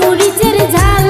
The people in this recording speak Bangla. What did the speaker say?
মরিচের ঝাল